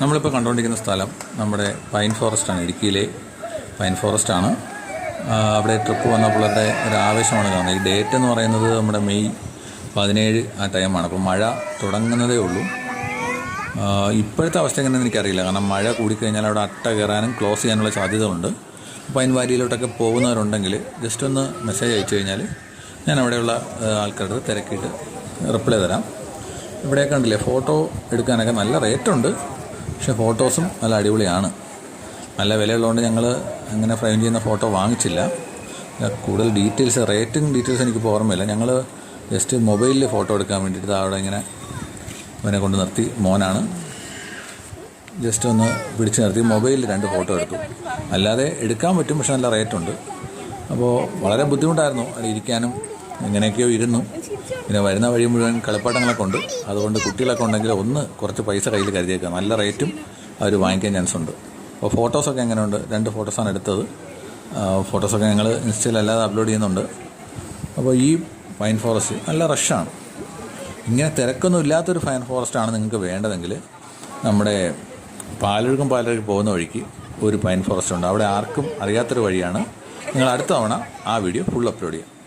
നമ്മളിപ്പോൾ കണ്ടുകൊണ്ടിരിക്കുന്ന സ്ഥലം നമ്മുടെ പൈൻ ഫോറസ്റ്റാണ് ഇടുക്കിയിലെ പൈൻ ഫോറസ്റ്റാണ് അവിടെ ട്രിപ്പ് വന്നപ്പോൾ അവിടെ ഒരു ആവേശമാണ് കാണുന്നത്. ഈ ഡേറ്റ് എന്ന് പറയുന്നത് നമ്മുടെ മെയ് പതിനേഴ് ആ ടൈമാണ് അപ്പോൾ മഴ തുടങ്ങുന്നതേ ഉള്ളൂ. ഇപ്പോഴത്തെ അവസ്ഥ എങ്ങനെയെന്ന് എനിക്കറിയില്ല. കാരണം മഴ കൂടിക്കഴിഞ്ഞാൽ അവിടെ അട്ട കയറാനും ക്ലോസ് ചെയ്യാനുള്ള സാധ്യത ഉണ്ട് പൈൻ വാലിയിലോട്ടൊക്കെ പോകുന്നവരുണ്ടെങ്കിൽ ജസ്റ്റ് ഒന്ന് മെസ്സേജ് അയച്ചു കഴിഞ്ഞാൽ ഞാൻ അവിടെയുള്ള ആൾക്കാരുടെ തിരക്കിയിട്ട് റിപ്ലൈ തരാം. ഇവിടെ കണ്ടില്ലേ ഫോട്ടോ എടുക്കാനൊക്കെ നല്ല റേറ്റുണ്ട് പക്ഷേ ഫോട്ടോസും നല്ല അടിപൊളിയാണ്. നല്ല വിലയുള്ളതുകൊണ്ട് ഞങ്ങൾ അങ്ങനെ ഫ്രെയിം ചെയ്യുന്ന ഫോട്ടോ വാങ്ങിച്ചില്ല. കൂടുതൽ ഡീറ്റെയിൽസ് റേറ്റിംഗ് ഡീറ്റെയിൽസ് എനിക്ക് ഓർമ്മയില്ല. ഞങ്ങൾ ജസ്റ്റ് മൊബൈലിൽ ഫോട്ടോ എടുക്കാൻ വേണ്ടിയിട്ട് അവിടെ ഇങ്ങനെ അവനെ കൊണ്ട് നിർത്തി. മോനാണ്. ജസ്റ്റ് ഒന്ന് പിടിച്ച് നിർത്തി. മൊബൈലിൽ രണ്ട് ഫോട്ടോ എടുത്തു. അല്ലാതെ എടുക്കാൻ പറ്റും പക്ഷെ നല്ല റേറ്റുണ്ട്. അപ്പോൾ വളരെ ബുദ്ധിമുട്ടായിരുന്നു. അവിടെ ഇരിക്കാനും എങ്ങനെയൊക്കെയോ ഇരുന്നു. പിന്നെ വരുന്ന വഴി മുഴുവൻ കളിപ്പാട്ടങ്ങളൊക്കെ ഉണ്ട്. അതുകൊണ്ട് കുട്ടികളൊക്കെ ഉണ്ടെങ്കിൽ ഒന്ന് കുറച്ച് പൈസ കയ്യിൽ കരുതിയേക്കുക. നല്ല റേറ്റും അവർ വാങ്ങിക്കാൻ ചാൻസ് ഉണ്ട്. അപ്പോൾ ഫോട്ടോസൊക്കെ എങ്ങനെയുണ്ട്? രണ്ട് ഫോട്ടോസാണ് എടുത്തത്. ഫോട്ടോസൊക്കെ ഞങ്ങൾ ഇൻസ്റ്റയിൽ അല്ലാതെ അപ്ലോഡ് ചെയ്യുന്നുണ്ട്. അപ്പോൾ ഈ പൈൻ ഫോറസ്റ്റ് നല്ല റഷാണ് ഇങ്ങനെ തിരക്കൊന്നും ഇല്ലാത്തൊരു ഫൈൻ ആണ് നിങ്ങൾക്ക് വേണ്ടതെങ്കിൽ നമ്മുടെ പാലൊഴുക്കും പാലൊഴുക്ക് പോകുന്ന വഴിക്ക് ഒരു പൈൻ ഫോറസ്റ്റ് ഉണ്ട്. അവിടെ ആർക്കും അറിയാത്തൊരു വഴിയാണ്. നിങ്ങൾ അടുത്ത തവണ ആ വീഡിയോ ഫുൾ അപ്ലോഡ് ചെയ്യാം